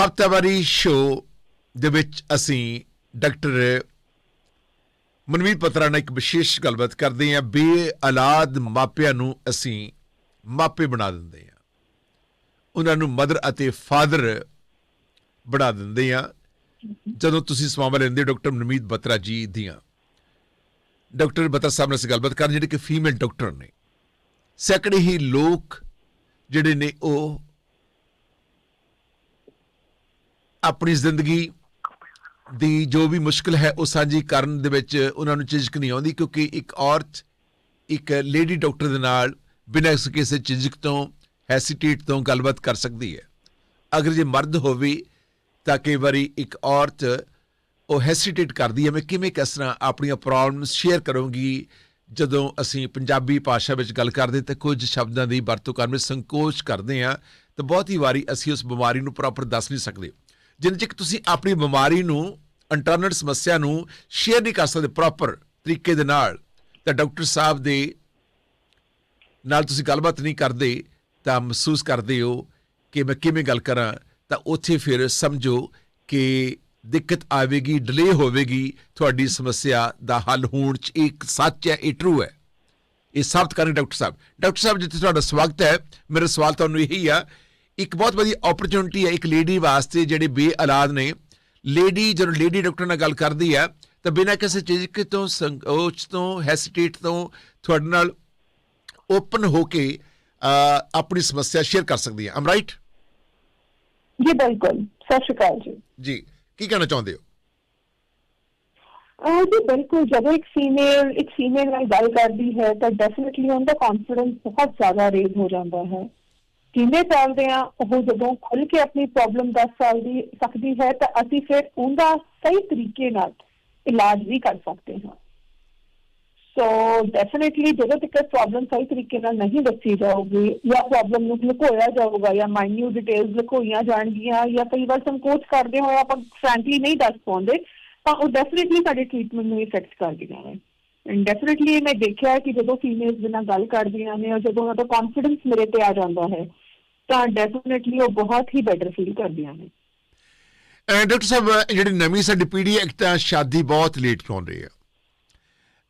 ਹਫਤਾਵਾਰੀ ਸ਼ੋਅ ਦੇ ਵਿੱਚ ਅਸੀਂ ਡਾਕਟਰ ਮਨਵੀਰ ਪਤਰਾ ਨਾਲ ਇੱਕ ਵਿਸ਼ੇਸ਼ ਗੱਲਬਾਤ ਕਰਦੇ ਹਾਂ। ਬੇਔਲਾਦ ਮਾਪਿਆਂ ਨੂੰ ਅਸੀਂ ਮਾਪੇ ਬਣਾ ਦਿੰਦੇ ਹਾਂ। ਉਹਨਾਂ ਨੂੰ ਮਦਰ ਅਤੇ ਫਾਦਰ ਬਣਾ ਦਿੰਦੇ ਹਾਂ। ਜਦੋਂ ਤੁਸੀਂ ਸਮਾਂ ਲੈਂਦੇ ਹੋ ਡਾਕਟਰ ਮਨਮੀਤ ਬਤਰਾ ਜੀ ਦੀਆਂ। ਡਾਕਟਰ ਬਤਰਾ ਸਾਹਿਬ ਨਾਲ ਅਸੀਂ ਗੱਲਬਾਤ ਕਰਨ ਜਿਹੜੇ ਕਿ ਫੀਮੇਲ ਡਾਕਟਰ ਨੇ। ਸੈਕੜੇ ਹੀ ਲੋਕ ਜਿਹੜੇ ਨੇ ਉਹ ਆਪਣੀ ਜ਼ਿੰਦਗੀ ਦੀ ਜੋ ਵੀ ਮੁਸ਼ਕਲ ਹੈ ਉਹ ਸਾਂਝੀ ਕਰਨ ਦੇ ਵਿੱਚ ਉਹਨਾਂ ਨੂੰ ਝਿਜਕ ਨਹੀਂ ਆਉਂਦੀ, ਕਿਉਂਕਿ ਇੱਕ ਔਰਤ, ਇੱਕ ਲੇਡੀ ਡਾਕਟਰ ਦੇ ਨਾਲ ਬਿਨਾਂ ਕਿਸੇ ਝਿਜਕ ਤੋਂ ਹੈਸੀਟੇਟ ਤੋਂ ਗੱਲਬਾਤ ਕਰ ਸਕਦੀ ਹੈ। ਅਗਰ ਜੇ ਮਰਦ ਹੋਵੇ ਤਾਂ ਕਈ ਵਾਰੀ ਇੱਕ ਔਰਤ ਉਹ ਹੈਸੀਟੇਟ ਕਰਦੀ ਹੈ, ਮੈਂ ਕਿਵੇਂ ਕਿਸ ਤਰ੍ਹਾਂ ਆਪਣੀਆਂ ਪ੍ਰੋਬਲਮਸ ਸ਼ੇਅਰ ਕਰੂੰਗੀ? ਜਦੋਂ ਅਸੀਂ ਪੰਜਾਬੀ ਭਾਸ਼ਾ ਵਿੱਚ ਗੱਲ ਕਰਦੇ ਤਾਂ ਕੁਝ ਸ਼ਬਦਾਂ ਦੀ ਵਰਤੋਂ ਕਰਨ ਵਿੱਚ ਸੰਕੋਚ ਕਰਦੇ ਹਾਂ, ਤਾਂ ਬਹੁਤੀ ਵਾਰੀ ਅਸੀਂ ਉਸ ਬਿਮਾਰੀ ਨੂੰ ਪ੍ਰੋਪਰ ਦੱਸ ਨਹੀਂ ਸਕਦੇ। ਜਿੰਨ 'ਚ ਤੁਸੀਂ ਆਪਣੀ ਬਿਮਾਰੀ ਨੂੰ ਇੰਟਰਨਲ ਸਮੱਸਿਆ ਨੂੰ ਸ਼ੇਅਰ ਨਹੀਂ ਕਰ ਸਕਦੇ ਪ੍ਰੋਪਰ ਤਰੀਕੇ ਦੇ ਨਾਲ, ਤਾਂ ਡਾਕਟਰ ਸਾਹਿਬ ਦੇ ਨਾਲ ਤੁਸੀਂ ਗੱਲਬਾਤ ਨਹੀਂ ਕਰਦੇ, ਤਾਂ ਮਹਿਸੂਸ ਕਰਦੇ ਹੋ ਕਿ ਮੈਂ ਕਿਵੇਂ ਗੱਲ ਕਰਾਂ, ਤਾਂ ਉੱਥੇ ਫਿਰ ਸਮਝੋ ਕਿ ਦਿੱਕਤ ਆਵੇਗੀ ਡਿਲੇ ਹੋਵੇਗੀ, ਤੁਹਾਡੀ ਸਮੱਸਿਆ ਦਾ ਹੱਲ ਹੋਣ ਚ ਇੱਕ ਸੱਚ ਹੈ, ਇਹ ਟਰੂ ਹੈ। ਇਹ ਸਾਬਤ ਕਰਨ ਡਾਕਟਰ ਸਾਹਿਬ। ਡਾਕਟਰ ਸਾਹਿਬ, ਜਿੱਥੇ ਤੁਹਾਡਾ ਸਵਾਗਤ ਹੈ, ਮੇਰਾ ਸਵਾਲ ਤੁਹਾਨੂੰ ਇਹੀ ਆ ਇੱਕ ਬਹੁਤ ਵਧੀਆ ਓਪਰਚੁਨਿਟੀ ਹੈ ਇੱਕ ਲੇਡੀ ਵਾਸਤੇ ਜਿਹੜੇ ਬੇ ਔਲਾਦ ਨੇ। ਲੇਡੀ ਜਦੋਂ ਲੇਡੀ ਡਾਕਟਰ ਨਾਲ ਗੱਲ ਕਰਦੀ ਹੈ ਤਾਂ ਬਿਨਾਂ ਕਿਸੇ ਚੀਜ਼ ਤੋਂ ਸੰਕੋਚ ਤੋਂ ਹੈਸੀਟੇਟ ਤੋਂ ਤੁਹਾਡੇ ਨਾਲ ਓਪਨ ਹੋ ਕੇ ਆਪਣੀ ਸਮੱਸਿਆ ਸ਼ੇਅਰ ਕਰ ਸਕਦੀ ਹੈ। ਆਮ ਰਾਈਟ ਜੀ ਬਿਲਕੁਲ। ਸਤਿ ਸ਼੍ਰੀ ਅਕਾਲ ਜੀ। ਜੀ ਕੀ ਕਹਿਣਾ ਚਾਹੁੰਦੇ ਹੋ? ਅਹ ਜੀ ਬਿਲਕੁਲ। ਜਦੋਂ ਇੱਕ ਫੀਮੇਲ ਇੱਕ ਫੀਮੇਲ ਨਾਲ ਗੱਲ ਕਰਦੀ ਹੈ ਤਾਂ ਡੈਫੀਨਿਟਲੀ ਉਹਦਾ ਕੌਨਫੀਡੈਂਸ ਬਹੁਤ ਜ਼ਿਆਦਾ ਰੇਜ਼ ਹੋ ਜਾਂਦਾ ਹੈ। ਕਿਵੇਂ ਚੱਲਦੇ ਆ ਉਹ ਜਦੋਂ ਖੁੱਲ ਕੇ ਆਪਣੀ ਪ੍ਰੋਬਲਮ ਦੱਸ ਸਕਦੀ ਸਕਦੀ ਹੈ ਤਾਂ ਅਸੀਂ ਫਿਰ ਉਹਦਾ ਸਹੀ ਤਰੀਕੇ ਨਾਲ ਇਲਾਜ ਵੀ ਕਰ ਸਕਦੇ ਹਾਂ। ਸੋ ਡੈਫੀਨਿਟਲੀ ਜਦੋਂ ਤੱਕ ਪ੍ਰੋਬਲਮ ਸਹੀ ਤਰੀਕੇ ਨਾਲ ਨਹੀਂ ਦੱਸੀ ਜਾਊਗੀ ਜਾਂ ਪ੍ਰੋਬਲਮ ਨੂੰ ਲੁਕੋਇਆ ਜਾਊਗਾ ਜਾਂ ਮਾਈਨਿਊਟ ਡਿਟੇਲਸ ਲੁਕੋਈਆਂ ਜਾਣਗੀਆਂ ਜਾਂ ਕਈ ਵਾਰ ਸੰਕੋਚ ਕਰਦੇ ਹੋਏ ਆਪਾਂ ਫ੍ਰੈਂਕਲੀ ਨਹੀਂ ਦੱਸ ਪਾਉਂਦੇ, ਤਾਂ ਉਹ ਡੈਫੀਨਿਟਲੀ ਸਾਡੇ ਟ੍ਰੀਟਮੈਂਟ ਨੂੰ ਇਫੈਕਟ ਕਰਦੀਆਂ ਨੇ। ਐਂਡ ਡੈਫੀਨਿਟਲੀ ਮੈਂ ਦੇਖਿਆ ਕਿ ਜਦੋਂ ਫੀਮੇਲਸ ਦੇ ਨਾਲ ਗੱਲ ਕਰਦੀਆਂ ਨੇ ਔਰ ਜਦੋਂ ਉਹਨਾਂ ਦਾ ਕੌਨਫੀਡੈਂਸ ਮੇਰੇ ਤੇ ਆ ਜਾਂਦਾ ਹੈ ਤਾਂ ਡੈਫੀਨਿਟਲੀ ਉਹ ਬਹੁਤ ਹੀ ਬੈਟਰ ਫੀਲ ਕਰਦੀਆਂ ਨੇ। ਡਾਕਟਰ ਸਾਹਿਬ ਜਿਹੜੀ ਨਵੀਂ ਸਾਡੀ ਪੀੜ੍ਹੀ ਹੈ, ਇੱਕ ਤਾਂ ਸ਼ਾਦੀ ਬਹੁਤ ਲੇਟ ਕਰਾਉਣ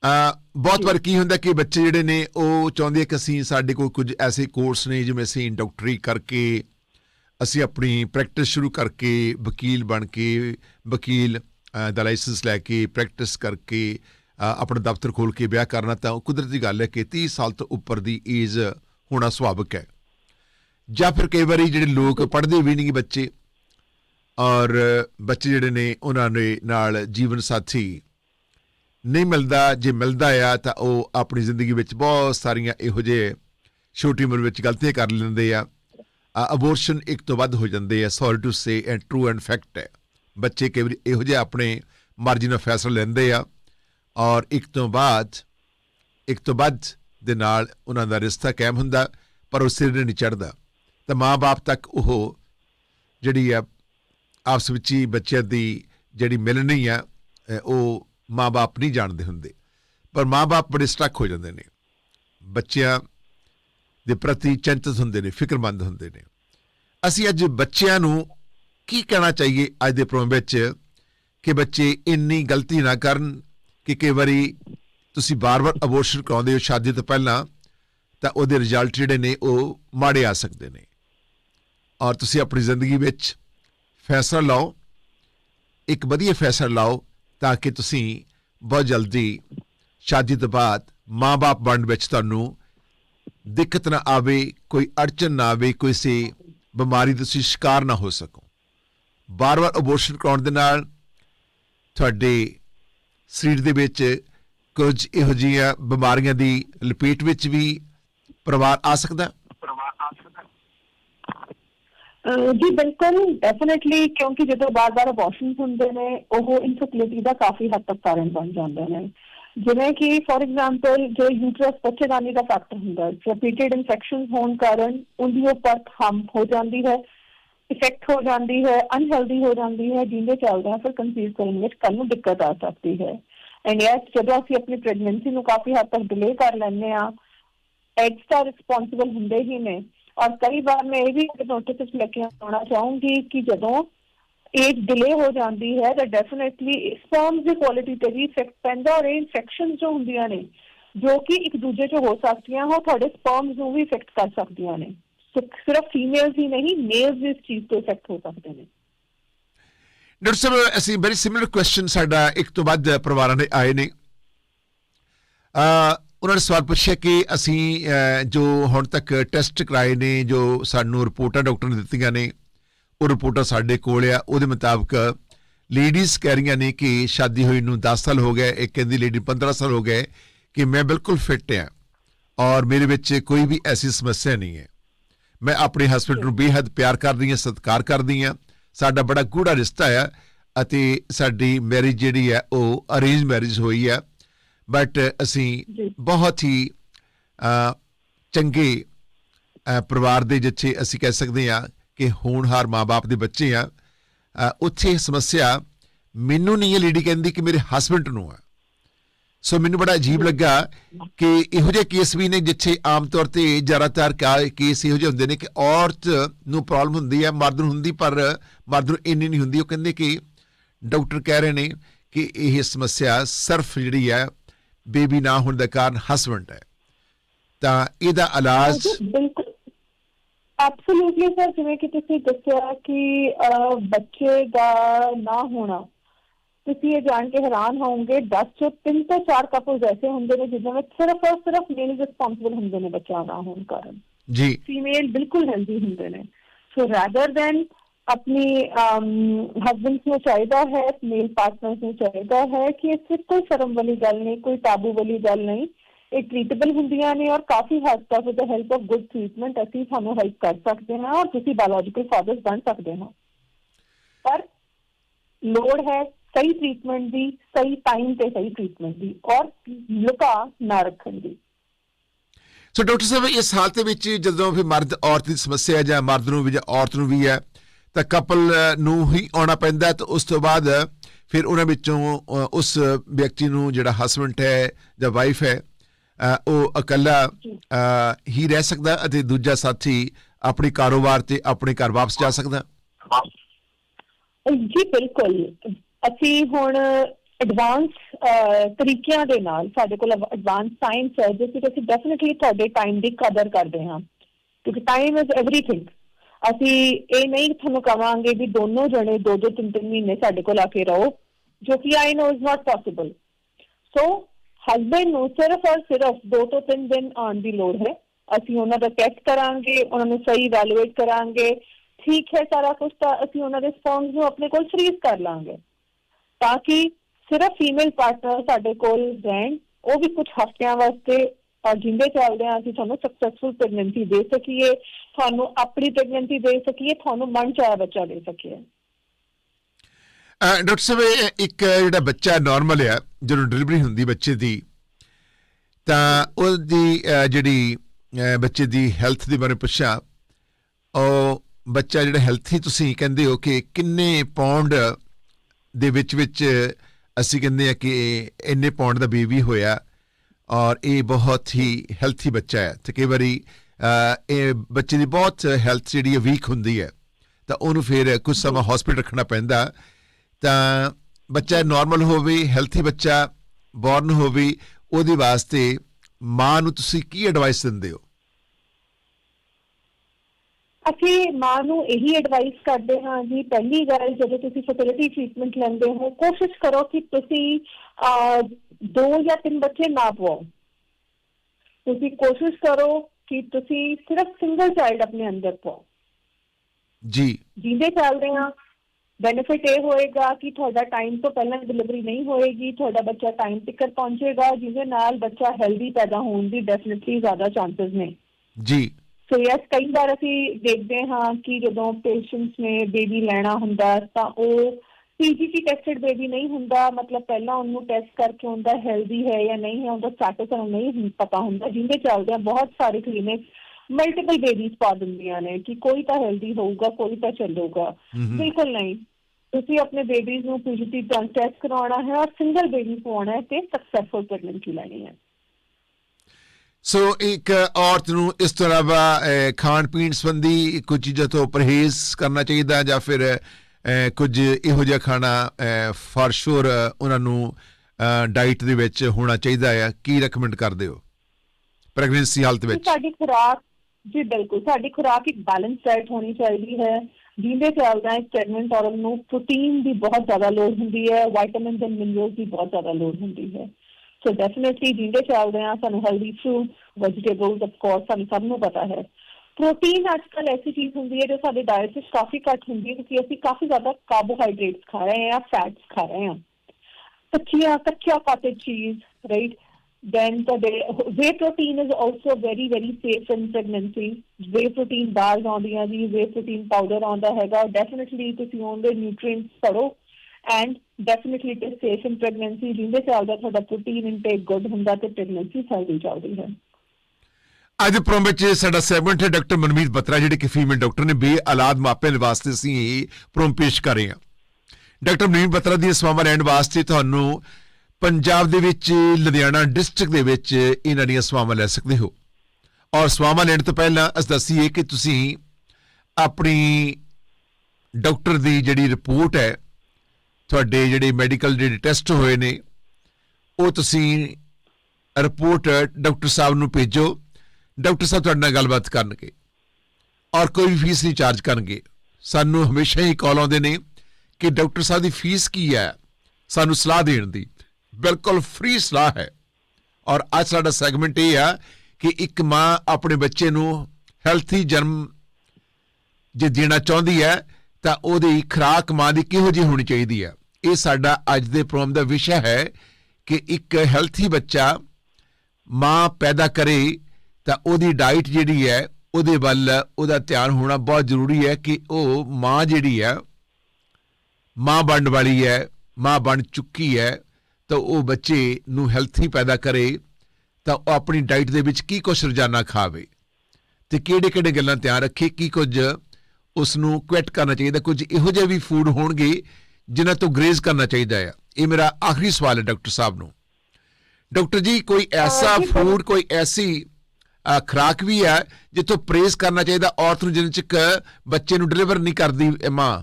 ਆ ਬਹੁਤ ਵਾਰ ਕੀ ਹੁੰਦਾ ਕਿ ਬੱਚੇ ਜਿਹੜੇ ਨੇ, ਉਹ ਚਾਹੁੰਦੇ ਆ ਕਿ ਅਸੀਂ ਸਾਡੇ ਕੋਲ ਕੁਝ ਐਸੇ ਕੋਰਸ ਨੇ, ਜਿਵੇਂ ਅਸੀਂ ਡਾਕਟਰੀ ਕਰਕੇ, ਅਸੀਂ ਆਪਣੀ ਪ੍ਰੈਕਟਿਸ ਸ਼ੁਰੂ ਕਰਕੇ, ਵਕੀਲ ਬਣ ਕੇ, ਵਕੀਲ ਦਾ ਲਾਇਸੈਂਸ ਲੈ ਕੇ ਪ੍ਰੈਕਟਿਸ ਕਰਕੇ ਆਪਣਾ ਦਫ਼ਤਰ ਖੋਲ ਕੇ ਵਿਆਹ ਕਰਨਾ ਤਾਂ ਉਹ ਕੁਦਰਤੀ ਗੱਲ ਹੈ ਕਿ 30 ਸਾਲ ਤੋਂ ਉੱਪਰ ਦੀ ਏਜ ਹੋਣਾ ਸੁਭਾਵਿਕ ਹੈ। ਜਾਂ ਫਿਰ ਕਈ ਵਾਰੀ ਜਿਹੜੇ ਲੋਕ ਪੜ੍ਹਦੇ ਵੀ ਨਹੀਂ ਬੱਚੇ, ਔਰ ਬੱਚੇ ਜਿਹੜੇ ਨੇ, ਉਹਨਾਂ ਦੇ ਨਾਲ ਜੀਵਨ ਸਾਥੀ ਨਹੀਂ ਮਿਲਦਾ। ਜੇ ਮਿਲਦਾ ਆ, ਤਾਂ ਉਹ ਆਪਣੀ ਜ਼ਿੰਦਗੀ ਵਿੱਚ ਬਹੁਤ ਸਾਰੀਆਂ ਇਹੋ ਜਿਹੇ ਛੋਟੀ ਉਮਰ ਵਿੱਚ ਗਲਤੀਆਂ ਕਰ ਲੈਂਦੇ ਆ। ਅਬੋਰਸ਼ਨ ਇੱਕ ਤੋਂ ਵੱਧ ਹੋ ਜਾਂਦੇ ਆ। Sorry to say and true and fact ਹੈ। ਬੱਚੇ ਕਈ ਵਾਰੀ ਇਹੋ ਜਿਹੇ ਆਪਣੇ ਮਰਜ਼ੀ ਨਾਲ ਫੈਸਲਾ ਲੈਂਦੇ ਆ। ਔਰ ਇੱਕ ਤੋਂ ਬਾਅਦ, ਇੱਕ ਤੋਂ ਵੱਧ ਦੇ ਨਾਲ ਉਹਨਾਂ ਦਾ ਰਿਸ਼ਤਾ ਕਾਇਮ ਹੁੰਦਾ, ਪਰ ਉਹ ਸਿਰ ਨਹੀਂ ਚੜਦਾ ਤਾਂ ਮਾਂ-ਬਾਪ ਤੱਕ ਉਹ ਜਿਹੜੀ ਆ, ਆਪਸ ਵਿੱਚ ਹੀ ਬੱਚਿਆਂ ਦੀ ਜਿਹੜੀ ਮਿਲਣੀ ਆ ਉਹ ਮਾਂ-ਬਾਪ ਨਹੀਂ ਜਾਣਦੇ ਹੁੰਦੇ। ਪਰ ਮਾਂ-ਬਾਪ ਬੜੇ ਸਟਕ ਹੋ ਜਾਂਦੇ ਨੇ। ਬੱਚਿਆਂ ਦੇ ਪ੍ਰਤੀ ਚਿੰਤਤ ਹੁੰਦੇ ਨੇ, ਫਿਕਰਮੰਦ ਹੁੰਦੇ ਨੇ। ਅਸੀਂ ਅੱਜ ਬੱਚਿਆਂ ਨੂੰ ਕੀ ਕਹਿਣਾ ਚਾਹੀਏ ਅੱਜ ਦੇ ਪ੍ਰੋਗਰਾਮ ਵਿੱਚ ਕਿ ਬੱਚੇ ਇੰਨੀ ਗਲਤੀ ਨਾ ਕਰਨ ਕਿ ਕਈ ਵਾਰੀ ਤੁਸੀਂ ਬਾਰ-ਬਾਰ ਅਬੋਰਸ਼ਨ ਕਰਾਉਂਦੇ ਹੋ, ਸ਼ਾਦੀ ਤੋਂ ਪਹਿਲਾਂ ਤਾਂ ਉਹਦੇ ਰਿਜ਼ਲਟ ਜਿਹੜੇ ਨੇ ਉਹ ਮਾੜੇ ਆ ਸਕਦੇ ਨੇ। ਔਰ ਤੁਸੀਂ ਆਪਣੀ ਜ਼ਿੰਦਗੀ ਵਿੱਚ ਫੈਸਲਾ ਲਓ, ਇੱਕ ਵਧੀਆ ਫੈਸਲਾ ਲਓ ਤਾਂ ਕਿ ਤੁਸੀਂ ਬਹੁਤ ਜਲਦੀ ਸ਼ਾਦੀ ਤੋਂ ਬਾਅਦ ਮਾਂ-ਬਾਪ ਬਣਨ ਵਿੱਚ ਤੁਹਾਨੂੰ ਦਿੱਕਤ ਨਾ ਆਵੇ, ਕੋਈ ਅੜਚਨ ਨਾ ਆਵੇ, ਕੋਈ ਸੇ ਬਿਮਾਰੀ ਦਾ ਤੁਸੀਂ ਸ਼ਿਕਾਰ ਨਾ ਹੋ ਸਕੋ। ਬਾਰ-ਬਾਰ ਅਬੋਰਸ਼ਨ ਕਰਾਉਣ ਦੇ ਨਾਲ ਤੁਹਾਡੇ ਸਰੀਰ ਦੇ ਵਿੱਚ ਕੁਝ ਇਹੋ ਜਿਹੀਆਂ ਬਿਮਾਰੀਆਂ ਦੀ ਲਪੇਟ ਵਿੱਚ ਵੀ ਪਰਿਵਾਰ ਆ ਸਕਦਾ। ਜੀ, ਬਿਲਕੁਲ ਡੈਫੀਨਿਟਲੀ ਕਿਉਂਕਿ ਜਦੋਂ ਬਾਰ-ਬਾਰ ਅਬੋਰਸ਼ਨ ਹੁੰਦੇ ਨੇ, ਉਹ ਇਨਫਰਟੀਲਿਟੀ ਦਾ ਕਾਫੀ ਹੱਦ ਤੱਕ ਕਾਰਨ ਬਣ ਜਾਂਦੇ ਨੇ। ਜਿਵੇਂ ਕਿ ਫੋਰ ਐਗਜ਼ਾਮਪਲ ਜੋ ਯੂਟਰਸ ਬੱਚੇਦਾਨੀ ਦਾ ਫੈਕਟਰ ਹੁੰਦਾ ਹੈ ਰਿਪੀਟਡ ਇਨਫੈਕਸ਼ਨ ਹੋਣ ਕਾਰਨ ਉਹਦੀ ਉਹ ਪਰਤ ਹਮ ਹੋ ਜਾਂਦੀ ਹੈ ਇਫੈਕਟ ਹੋ ਜਾਂਦੀ ਹੈ ਅਨਹੈਲਦੀ ਹੋ ਜਾਂਦੀ ਹੈ, ਜਿਹਦੇ ਚੱਲਦਾ ਫਿਰ ਕਨਸੀਵ ਕਰਨ ਵਿੱਚ ਕੱਲ ਨੂੰ ਦਿੱਕਤ ਆ ਸਕਦੀ ਹੈ। ਐਂਡ ਯੈਸ ਜਦੋਂ ਅਸੀਂ ਆਪਣੀ ਪ੍ਰੈਗਨੈਂਸੀ ਨੂੰ ਕਾਫੀ ਹੱਦ ਤੱਕ ਡਿਲੇ ਕਰ ਲੈਂਦੇ ਆ ਐਗਸ ਤਾਂ ਰਿਸਪੌਂਸਿਬਲ ਹੁੰਦੇ ਹੀ ਨੇ ਔਰ ਕਈ ਵਾਰ ਮੈਂ ਇਹ ਵੀ ਨੋਟਿਸ ਵਿੱਚ ਲੈ ਕੇ ਆਉਣਾ ਚਾਹੂੰਗੀ ਕਿ ਜਦੋਂ ਏਜ ਡਿਲੇ ਹੋ ਜਾਂਦੀ ਹੈ, ਤਾਂ ਡੈਫੀਨਿਟਲੀ ਸਪਰਮਸ ਦੀ ਕੁਆਲਿਟੀ ਤੇ ਵੀ ਇਫੈਕਟ ਪੈਂਦਾ ਔਰ ਇਹ ਇਨਫੈਕਸ਼ਨਸ ਜੋ ਹੁੰਦੀਆਂ ਨੇ, ਜੋ ਕਿ ਇੱਕ ਦੂਜੇ 'ਚ ਹੋ ਸਕਦੀਆਂ, ਉਹ ਤੁਹਾਡੇ ਸਪਰਮਸ ਨੂੰ ਵੀ ਇਫੈਕਟ ਕਰ ਸਕਦੀਆਂ ਨੇ। ਸਿ- ਸਿਰਫ ਫੀਮੇਲਸ ਹੀ ਨਹੀਂ ਮੇਲਸ ਵੀ ਇਸ ਚੀਜ਼ ਤੋਂ ਇਫੈਕਟ ਹੋ ਸਕਦੇ ਨੇ। ਡਾਕਟਰ ਸਾਹਿਬ, ਅਸੀਂ ਵੈਰੀ ਸਿਮਿਲਰ ਕੁਐਸਚਨ ਸਾਡਾ ਇੱਕ ਤੋਂ ਵੱਧ ਪਰਿਵਾਰਾਂ ਦੇ ਆਏ ਨੇ। ਅ ਉਹਨਾਂ ਨੇ ਸਵਾਲ ਪੁੱਛਿਆ ਕਿ ਅਸੀਂ ਜੋ ਹੁਣ ਤੱਕ ਟੈਸਟ ਕਰਾਏ ਨੇ, ਜੋ ਸਾਨੂੰ ਰਿਪੋਰਟਾਂ ਡਾਕਟਰ ਨੇ ਦਿੱਤੀਆਂ ਨੇ, ਉਹ ਰਿਪੋਰਟਾਂ ਸਾਡੇ ਕੋਲ ਆ। ਉਹਦੇ ਮੁਤਾਬਕ ਲੇਡੀਜ਼ ਕਹਿ ਰਹੀਆਂ ਨੇ ਕਿ ਸ਼ਾਦੀ ਹੋਈ ਨੂੰ 10 ਸਾਲ ਹੋ ਗਏ, ਇੱਕ ਕਹਿੰਦੀ ਲੇਡੀ 15 ਸਾਲ ਹੋ ਗਏ, ਕਿ ਮੈਂ ਬਿਲਕੁਲ ਫਿੱਟ ਹਾਂ ਔਰ ਮੇਰੇ ਵਿੱਚ ਕੋਈ ਵੀ ਐਸੀ ਸਮੱਸਿਆ ਨਹੀਂ ਹੈ। ਮੈਂ ਆਪਣੇ ਹਸਬੰਡ ਨੂੰ ਬੇਹੱਦ ਪਿਆਰ ਕਰਦੀ ਹਾਂ, ਸਤਿਕਾਰ ਕਰਦੀ ਹਾਂ। ਸਾਡਾ ਬੜਾ ਗੂੜਾ ਰਿਸ਼ਤਾ ਆ ਅਤੇ ਸਾਡੀ ਮੈਰਿਜ ਜਿਹੜੀ ਹੈ ਉਹ ਅਰੇਂਜ ਮੈਰਿਜ ਹੋਈ ਹੈ ਬਟ ਅਸੀਂ ਜੀ। ਬਹੁਤ ਹੀ ਚੰਗੇ ਪਰਿਵਾਰ ਦੇ ਜਿੱਥੇ ਅਸੀਂ ਕਹਿ ਸਕਦੇ ਹਾਂ ਕਿ ਹੋਣਹਾਰ ਮਾਪੇ ਦੇ ਬੱਚੇ ਆ ਉੱਥੇ ਸਮੱਸਿਆ ਮੈਨੂੰ ਨਹੀਂ ਇਹ ਲੇਡੀ ਕਹਿੰਦੀ ਕਿ ਮੇਰੇ ਹਸਬੰਡ ਨੂੰ ਆ। ਸੋ ਮੈਨੂੰ ਬੜਾ ਅਜੀਬ ਲੱਗਾ ਕਿ ਇਹੋ ਜਿਹੇ ਕੇਸ ਵੀ ਨੇ ਜਿੱਥੇ ਆਮ ਤੌਰ ਤੇ ਜ਼ਿਆਦਾਤਰ ਕੇਸ ਇਹੋ ਜਿਹੇ ਹੁੰਦੇ ਨੇ ਕਿ ਔਰਤ ਨੂੰ ਪ੍ਰੋਬਲਮ ਹੁੰਦੀ ਹੈ ਮਰਦ ਨੂੰ ਹੁੰਦੀ ਪਰ ਮਰਦ ਨੂੰ ਇੰਨੀ ਨਹੀਂ ਹੁੰਦੀ। ਉਹ ਕਹਿੰਦੇ ਕਿ ਡਾਕਟਰ ਕਹਿ ਰਹੇ ਨੇ ਕਿ ਇਹ ਸਮੱਸਿਆ ਸਿਰਫ ਜਿਹੜੀ ਹੈ ਬੇਬੀ ਨਾ ਹੋਣ ਦਾ ਕਾਰਨ ਹਸਬੰਡ ਹੈ। ਤਾਂ ਇਹਦਾ ਇਲਾਜ ਬਿਲਕੁਲ। ਐਬਸੋਲੂਟਲੀ ਸਰ ਜਿਵੇਂ ਕਿ ਤੁਸੀਂ ਦੱਸਿਆ ਕਿ ਬੱਚੇ ਦਾ ਨਾ ਹੋਣਾ ਤੁਸੀਂ ਇਹ ਜਾਣ ਕੇ ਹੈਰਾਨ ਹੋਵੋਗੇ 10 ਚੋਂ 3 ਤੋਂ 4 ਕਪਲਸ ਐਸੇ ਹੁੰਦੇ ਨੇ ਜਿਨ੍ਹਾਂ ਵਿੱਚ ਸਿਰਫ ਔਰ ਸਿਰਫ ਮੇਲ ਰਿਸਪੌਂਸਿਬਲ ਹੁੰਦੇ ਨੇ ਬੱਚਾ ਨਾ ਹੋਣ ਕਾਰਨ। ਜੀ। ਫੀਮੇਲ ਬਿਲਕੁਲ ਹੈਲਦੀ ਹੁੰਦੇ ਨੇ। ਸੋ ਰਾਦਰ ਦੈਨ ਆਪਣੀ ਹਸਬੰਡ ਨੂੰ ਚਾਹੀਦਾ ਹੈ ਮੇਲ ਪਾਰਟਨਰ ਨੂੰ ਚਾਹੀਦਾ ਹੈ ਕਿ ਇਸ ਵਿੱਚ ਕੋਈ ਸ਼ਰਮ ਵਾਲੀ ਗੱਲ ਨਹੀਂ ਕੋਈ ਤਾਬੂ ਵਾਲੀ ਗੱਲ ਨਹੀਂ ਇਹ ਟ੍ਰੀਟੇਬਲ ਹੁੰਦੀਆਂ ਨੇ ਔਰ ਕਾਫੀ ਹੱਦ ਤੱਕ with help of good treatment ਅਸੀਂ ਤੁਹਾਨੂੰ ਹੈਲਪ ਕਰ ਸਕਦੇ ਹਾਂ ਔਰ ਤੁਸੀਂ ਬਾਇਓਲੋਜੀਕਲ ਫਾਦਰਸ ਬਣ ਸਕਦੇ ਹੋ। ਪਰ ਲੋੜ ਹੈ ਸਹੀ ਟ੍ਰੀਟਮੈਂਟ ਦੀ, ਸਹੀ ਟਾਈਮ ਤੇ ਸਹੀ ਟ੍ਰੀਟਮੈਂਟ ਦੀ ਔਰ ਲੁਕਾ ਨਾ ਰੱਖਣ ਦੀ। ਸੋ ਡਾਕਟਰ ਸਾਹਿਬ, ਇਸ ਹਾਲਤ ਵਿੱਚ ਜਦੋਂ ਫਿਰ ਮਰਦ ਔਰਤ ਦੀ ਸਮੱਸਿਆ ਜਾਂ ਮਰਦ ਨੂੰ ਵੀ ਜਾਂ ਔਰਤ ਨੂੰ ਵੀ ਹੈ ਤਾਂ ਕਪਲ ਨੂੰ ਹੀ ਆਉਣਾ ਪੈਂਦਾ ਤੇ ਉਸ ਤੋਂ ਬਾਅਦ, ਫਿਰ ਉਹਨਾਂ ਵਿੱਚੋਂ ਉਸ ਵਿਅਕਤੀ ਨੂੰ ਜਿਹੜਾ ਹਸਬੰਡ ਹੈ ਜਾਂ ਵਾਈਫ ਹੈ ਉਹ ਇਕੱਲਾ ਹੀ ਰਹਿ ਸਕਦਾ ਅਤੇ ਦੂਜਾ ਸਾਥੀ ਆਪਣੇ ਕਾਰੋਬਾਰ ਤੇ ਆਪਣੇ ਘਰ ਵਾਪਸ ਜਾ ਸਕਦਾ ਜੀ, ਬਿਲਕੁਲ। ਅਸੀਂ ਹੁਣ ਐਡਵਾਂਸ ਤਰੀਕਿਆਂ ਦੇ ਨਾਲ ਸਾਡੇ ਕੋਲ ਐਡਵਾਂਸ ਸਾਇੰਸ ਹੈ ਜਿਸ ਵਿੱਚ ਅਸੀਂ ਡੈਫੀਨਿਟਲੀ ਤੁਹਾਡੇ ਟਾਈਮ ਦੀ ਕਦਰ ਕਰਦੇ ਹਾਂ। ਕਿਉਂਕਿ ਟਾਈਮ ਇਜ਼ ਐਵਰੀਥਿੰਗ ਅਸੀਂ ਇਹ ਨਹੀਂ ਤੁਹਾਨੂੰ ਕਵਾਂਗੇ ਵੀ ਦੋਨੋਂ ਜਣੇ ਦੋ ਦੋ ਤਿੰਨ ਤਿੰਨ ਮਹੀਨੇ ਸਾਡੇ ਕੋਲ ਆ ਕੇ ਰਹੋ, ਜੋ ਕਿ I know is not possible so husband ਨੂੰ ਸਿਰਫ ਔਰ ਸਿਰਫ ਦੋ ਤੋਂ ਤਿੰਨ ਦਿਨ ਆਉਣ ਦੀ ਲੋੜ ਹੈ। ਅਸੀਂ ਉਹਨਾਂ ਦਾ ਟੈਸਟ ਕਰਾਂਗੇ, ਉਹਨਾਂ ਨੂੰ ਸਹੀ ਇਵੈਲੂਏਟ ਕਰਾਂਗੇ। ਠੀਕ ਹੈ ਸਾਰਾ ਕੁਝ ਤਾਂ ਅਸੀਂ ਉਹਨਾਂ ਦੇ ਸਪੌਂਸ ਨੂੰ ਆਪਣੇ ਕੋਲ ਫ੍ਰੀਜ਼ ਕਰ ਲਾਂਗੇ। ਤਾਂ ਕਿ ਸਿਰਫ ਫੀਮੇਲ ਪਾਰਟਨਰ ਸਾਡੇ ਕੋਲ ਰਹਿਣ, ਉਹ ਵੀ ਕੁਝ ਹਫ਼ਤਿਆਂ ਵਾਸਤੇ ਔਰ ਜਿੰਦੇ ਚੱਲਦੇ ਆ ਅਸੀਂ ਤੁਹਾਨੂੰ ਸਕਸੈਸਫੁਲ ਪ੍ਰੈਗਨੈਂਸੀ ਦੇ ਸਕੀਏ, ਤੁਹਾਨੂੰ ਆਪਣੀ ਪ੍ਰੈਗਨੈਂਸੀ ਦੇ ਸਕੀਏ, ਤੁਹਾਨੂੰ ਮਨ ਚਾਹਿਆ ਬੱਚਾ ਦੇ ਸਕੀਏ। ਡਾਕਟਰ ਸਾਹਿਬ ਇੱਕ ਜਿਹੜਾ ਬੱਚਾ ਨਾਰਮਲ ਹੈ ਜਦੋਂ ਡਿਲੀਵਰੀ ਹੁੰਦੀ ਬੱਚੇ ਦੀ, ਤਾਂ ਉਹਦੀ ਜਿਹੜੀ ਬੱਚੇ ਦੀ ਹੈਲਥ ਦੇ ਬਾਰੇ ਪੁੱਛਿਆ ਉਹ ਬੱਚਾ ਜਿਹੜਾ ਹੈਲਥੀ ਤੁਸੀਂ ਕਹਿੰਦੇ ਹੋ ਕਿ ਕਿੰਨੇ ਪਾਉਂਡ ਦੇ ਵਿੱਚ ਵਿੱਚ ਅਸੀਂ ਕਹਿੰਦੇ ਆ ਕਿ ਇੰਨੇ ਪਾਉਂਡ ਦਾ ਬੇਬੀ ਹੋਇਆ। ਔਰ ਇਹ ਬਹੁਤ ਹੀ ਹੈਲਥੀ ਬੱਚਾ ਹੈ। ਤੇ ਕਈ ਵਾਰੀ ਇਹ ਬੱਚੇ ਦੀ ਬਹੁਤ ਹੈਲਥ ਜਿਹੜੀ ਵੀਕ ਹੁੰਦੀ ਹੈ। ਤਾਂ ਉਹਨੂੰ ਫਿਰ ਕੁਝ ਸਮਾਂ ਹਸਪੀਟਲ ਰੱਖਣਾ ਪੈਂਦਾ। ਤਾਂ ਬੱਚਾ ਨਾਰਮਲ ਹੋਵੇ ਹੈਲਥੀ ਬੱਚਾ ਬੌਰਨ ਹੋਵੇ, ਉਹਦੇ ਵਾਸਤੇ ਮਾਂ ਨੂੰ ਤੁਸੀਂ ਕੀ ਐਡਵਾਈਸ ਦਿੰਦੇ ਹੋ? ਅਸੀਂ ਮਾਂ ਨੂੰ ਇਹੀ ਐਡਵਾਈਸ ਕਰਦੇ ਹਾਂ ਜੀ, ਪਹਿਲੀ ਗੱਲ ਜਦੋਂ ਤੁਸੀਂ ਫਰਟੀਲਿਟੀ ਟ੍ਰੀਟਮੈਂਟ ਲੈਂਦੇ ਹੋ, ਕੋਸ਼ਿਸ਼ ਕਰੋ ਕਿ ਤੁਸੀਂ ਦੋ ਜਾਂ ਤਿੰਨ ਬੱਚੇ ਨਾ ਪਵਾਓ। ਤੁਸੀਂ ਕੋਸ਼ਿਸ਼ ਕਰੋ ਕਿ ਤੁਸੀਂ ਸਿਰਫ ਸਿੰਗਲ ਚਾਈਲਡ ਆਪਣੇ ਅੰਦਰ ਪਾਓ ਜੀ। ਜਿੰਦੇ ਚੱਲਦੇ ਹਾਂ ਬੈਨੀਫਿਟ ਇਹ ਹੋਏਗਾ ਕਿ ਤੁਹਾਡਾ ਟਾਈਮ ਤੋਂ ਪਹਿਲਾਂ ਡਿਲੀਵਰੀ ਨਹੀਂ ਹੋਏਗੀ ਤੁਹਾਡਾ ਬੱਚਾ ਟਾਈਮ ਤੱਕ ਪਹੁੰਚੇਗਾ ਜਿਹਦੇ ਨਾਲ ਬੱਚਾ ਹੈਲਦੀ ਪੈਦਾ ਹੋਣ ਦੀ ਡੈਫੀਨਿਟਲੀ ਜ਼ਿਆਦਾ ਚਾਂਸਸ ਨੇ। ਜੀ। ਸੋ ਯਸ ਕਈ ਵਾਰ ਅਸੀਂ ਦੇਖਦੇ ਹਾਂ ਕਿ ਜਦੋਂ ਪੇਸ਼ੈਂਟਸ ਨੇ ਬੇਬੀ ਲੈਣਾ ਹੁੰਦਾ ਤਾਂ ਉਹ ਪੀਜੀਟੀ ਟੈਸਟਡ ਬੇਬੀ ਨਹੀਂ ਹੁੰਦਾ ਮਤਲਬ ਪਹਿਲਾਂ ਉਹਨੂੰ ਟੈਸਟ ਕਰਕੇ ਹੁੰਦਾ ਹੈਲਦੀ ਹੈ ਜਾਂ ਨਹੀਂ ਹੈ ਉਹਦਾ ਸਟੇਟਸ ਸਾਨੂੰ ਨਹੀਂ ਪਤਾ ਹੁੰਦਾ ਜਿੰਦੇ ਚੱਲਦੇ ਆ ਬਹੁਤ ਸਾਰੇ ਕਲੀਨਿਕ ਮਲਟੀਪਲ ਬੇਬੀਜ਼ ਪਾ ਦਿੰਦੀਆਂ ਨੇ ਕਿ ਕੋਈ ਤਾਂ ਹੈਲਦੀ ਹੋਊਗਾ ਕੋਈ ਤਾਂ ਚੱਲੂਗਾ। ਬਿਲਕੁਲ ਨਹੀਂ। ਤੁਸੀਂ ਆਪਣੇ ਬੇਬੀਜ਼ ਨੂੰ ਪੀਜੀਟੀ ਟੈਸਟ ਕਰਾਉਣਾ ਹੈ ਔਰ ਸਿੰਗਲ ਬੇਬੀ ਪਾਉਣਾ ਹੈ ਤੇ ਸਕਸੈਸਫੁਲ ਪ੍ਰੈਗਨੈਂਸੀ ਲੈਣੀ ਹੈ। ਸੋ ਇੱਕ ਔਰਤ ਨੂੰ ਇਸ ਤੋਂ ਇਲਾਵਾ ਖਾਣ ਪੀਣ ਸੰਬੰਧੀ ਕੁਝ ਚੀਜ਼ਾਂ ਤੋਂ ਪਰਹੇਜ਼ ਕਰਨਾ ਚਾਹੀਦਾ ਜਾਂ ਫਿਰ ਕੁਝ ਇਹੋ ਜਿਹਾ ਖਾਣਾ ਫਾਰ ਸ਼ੋਰ ਉਹਨਾਂ ਨੂੰ ਡਾਈਟ ਦੇ ਵਿੱਚ ਹੋਣਾ ਚਾਹੀਦਾ ਹੈ ਕੀ ਰეკਮੈਂਡ ਕਰਦੇ ਹੋ? ਪ੍ਰੈਗਨੈਂਸੀ ਹਾਲਤ ਵਿੱਚ? ਸਾਡੀ ਖੁਰਾਕ, ਜੀ ਬਿਲਕੁਲ, ਸਾਡੀ ਖੁਰਾਕ ਇੱਕ ਬੈਲੈਂਸ ਡਾਈਟ ਹੋਣੀ ਚਾਹੀਦੀ ਹੈ। ਜਿੰਦੇ ਚੱਲਦਾ ਇੱਕ ਪ੍ਰੈਗਨੈਂਟ ਔਰਤ ਨੂੰ ਪ੍ਰੋਟੀਨ ਦੀ ਬਹੁਤ ਜ਼ਿਆਦਾ ਲੋੜ ਹੁੰਦੀ ਹੈ ਵਿਟਾਮਿਨਸ ਐਂਡ ਮਿਨਰਲਸ ਦੀ ਬਹੁਤ ਜ਼ਿਆਦਾ ਲੋੜ ਹੁੰਦੀ ਹੈ। ਸੋ ਡੈਫੀਨਿਟਲੀ ਜਿੰਦੇ ਚੱਲਦੇ ਆ, ਸਾਨੂੰ healthy fruit vegetables of course ਸਾਨੂੰ ਸਭ ਨੂੰ ਪਤਾ ਹੈ। ਪ੍ਰੋਟੀਨ ਅੱਜਕੱਲ ਐਸੀ ਚੀਜ਼ ਹੁੰਦੀ ਹੈ ਜੋ ਸਾਡੇ ਡਾਈਟ ਵਿੱਚ ਕਾਫੀ ਘੱਟ ਹੁੰਦੀ ਹੈ ਕਿਉਂਕਿ ਅਸੀਂ ਕਾਫੀ ਜ਼ਿਆਦਾ ਕਾਰਬੋਹਾਈਡਰੇਟਸ ਖਾ ਰਹੇ ਹਾਂ ਫੈਟਸ ਖਾ ਰਹੇ ਹਾਂ ਕੱਚੀਆਂ ਕੱਚਾ cottage cheese, right? Then the whey protein is also very very safe in pregnancy. Whey protein bars ਆਉਂਦੀਆਂ ਜੀ whey protein powder ਆਉਂਦਾ ਹੈਗਾ definitely ਤੁਸੀਂ ਉਹਦੇ nutrients ਪੜੋ and definitely it is safe in pregnancy ਜਿੰਦੇ ਚੱਲਦਾ ਤੁਹਾਡਾ protein intake good ਹੁੰਦਾ ਤੇ pregnancy healthy ਚੱਲਦੀ ਹੈ ਅੱਜ ਪ੍ਰੋਮ ਵਿੱਚ ਸਾਡਾ ਸੈਗਮੈਂਟ ਹੈ ਡਾਕਟਰ ਮਨਮੀਤ ਬਤਰਾ, ਜਿਹੜੇ ਕਿ ਫੀਮੇਲ ਡਾਕਟਰ ਨੇ ਬੇਔਲਾਦ ਮਾਪਿਆਂ ਦੇ ਵਾਸਤੇ ਅਸੀਂ ਇਹ ਪ੍ਰੋਮ ਪੇਸ਼ ਕਰ ਰਹੇ ਹਾਂ। ਡਾਕਟਰ ਮਨਮੀਤ ਬਤਰਾ ਦੀਆਂ ਸੇਵਾਵਾਂ ਲੈਣ ਵਾਸਤੇ ਤੁਹਾਨੂੰ ਪੰਜਾਬ ਦੇ ਵਿੱਚ, ਲੁਧਿਆਣਾ ਡਿਸਟ੍ਰਿਕਟ ਦੇ ਵਿੱਚ ਇਹਨਾਂ ਦੀਆਂ ਸੇਵਾਵਾਂ ਲੈ ਸਕਦੇ ਹੋ। ਔਰ ਸੇਵਾਵਾਂ ਲੈਣ ਤੋਂ ਪਹਿਲਾਂ ਅਸ ਦੱਸੀਏ ਕਿ ਤੁਸੀਂ ਆਪਣੀ ਡਾਕਟਰ ਦੀ ਜਿਹੜੀ ਰਿਪੋਰਟ ਹੈ, ਤੁਹਾਡੇ ਜਿਹੜੇ ਮੈਡੀਕਲ ਜਿਹੜੇ ਟੈਸਟ ਹੋਏ ਨੇ, ਉਹ ਤੁਸੀਂ ਰਿਪੋਰਟ ਡਾਕਟਰ ਸਾਹਿਬ ਨੂੰ ਭੇਜੋ। ਡਾਕਟਰ ਸਾਹਿਬ ਤੁਹਾਡੇ ਨਾਲ ਗੱਲਬਾਤ ਕਰਨਗੇ ਔਰ ਕੋਈ ਵੀ ਫੀਸ ਨਹੀਂ ਚਾਰਜ ਕਰਨਗੇ। ਸਾਨੂੰ ਹਮੇਸ਼ਾ ਹੀ ਕਾਲ ਆਉਂਦੇ ਨੇ ਕਿ ਡਾਕਟਰ ਸਾਹਿਬ ਦੀ ਫੀਸ ਕੀ ਹੈ, ਸਾਨੂੰ ਸਲਾਹ ਦੇਣ ਦੀ। ਬਿਲਕੁਲ ਫ੍ਰੀ ਸਲਾਹ ਹੈ। ਔਰ ਅੱਜ ਸਾਡਾ ਸੈਗਮੈਂਟ ਇਹ ਆ ਕਿ ਇੱਕ ਮਾਂ ਆਪਣੇ ਬੱਚੇ ਨੂੰ ਹੈਲਥੀ ਜਨਮ ਜੇ ਦੇਣਾ ਚਾਹੁੰਦੀ ਹੈ, ਤਾਂ ਉਹਦੀ ਖੁਰਾਕ ਮਾਂ ਦੀ ਕਿਹੋ ਜਿਹੀ ਹੋਣੀ ਚਾਹੀਦੀ ਹੈ? ਇਹ ਸਾਡਾ ਅੱਜ ਦੇ ਪ੍ਰੋਗਰਾਮ ਦਾ ਵਿਸ਼ਾ ਹੈ ਕਿ ਇੱਕ ਹੈਲਥੀ ਬੱਚਾ ਮਾਂ ਪੈਦਾ ਕਰੇ ਤਾਂ ਉਹਦੀ ਡਾਈਟ ਜਿਹੜੀ ਹੈ ਉਹਦੇ ਵੱਲ ਉਹਦਾ ਧਿਆਨ ਹੋਣਾ ਬਹੁਤ ਜ਼ਰੂਰੀ ਹੈ ਕਿ ਉਹ ਮਾਂ ਜਿਹੜੀ ਹੈ ਮਾਂ ਬਣਨ ਵਾਲੀ ਹੈ ਮਾਂ ਬਣ ਚੁੱਕੀ ਹੈ ਤਾਂ ਉਹ ਬੱਚੇ ਨੂੰ ਹੈਲਥੀ ਪੈਦਾ ਕਰੇ ਤਾਂ ਉਹ ਆਪਣੀ ਡਾਈਟ ਦੇ ਵਿੱਚ ਕੀ ਕੁਛ ਰੋਜ਼ਾਨਾ ਖਾਵੇ ਤੇ ਕਿਹੜੇ ਕਿਹੜੇ ਗੱਲਾਂ ਧਿਆਨ ਰੱਖੇ ਕੀ ਕੁਝ ਉਸ ਨੂੰ ਕੁਇਟ ਕਰਨਾ ਚਾਹੀਦਾ ਕੁਝ ਇਹੋ ਜਿਹੇ ਵੀ ਫੂਡ ਹੋਣਗੇ ਜਿਨ੍ਹਾਂ ਤੋਂ ਗ੍ਰੇਜ਼ ਕਰਨਾ ਚਾਹੀਦਾ ਹੈ। ਇਹ ਮੇਰਾ ਆਖਰੀ ਸਵਾਲ ਹੈ ਡਾਕਟਰ ਸਾਹਿਬ ਨੂੰ। ਡਾਕਟਰ ਜੀ ਕੋਈ ਐਸਾ ਫੂਡ ਕੋਈ ਐਸੀ ਖੁਰਾਕ ਵੀ ਹੈ, ਜਿੱਥੋਂ ਪ੍ਰੇਜ਼ ਕਰਨਾ ਚਾਹੀਦਾ, ਔਰਤ ਨੂੰ ਜਿੰਨ ਚਿਕ ਬੱਚੇ ਨੂੰ ਡਿਲੀਵਰ ਨਹੀਂ ਕਰਦੀ, ਇਹ ਮਾਂ।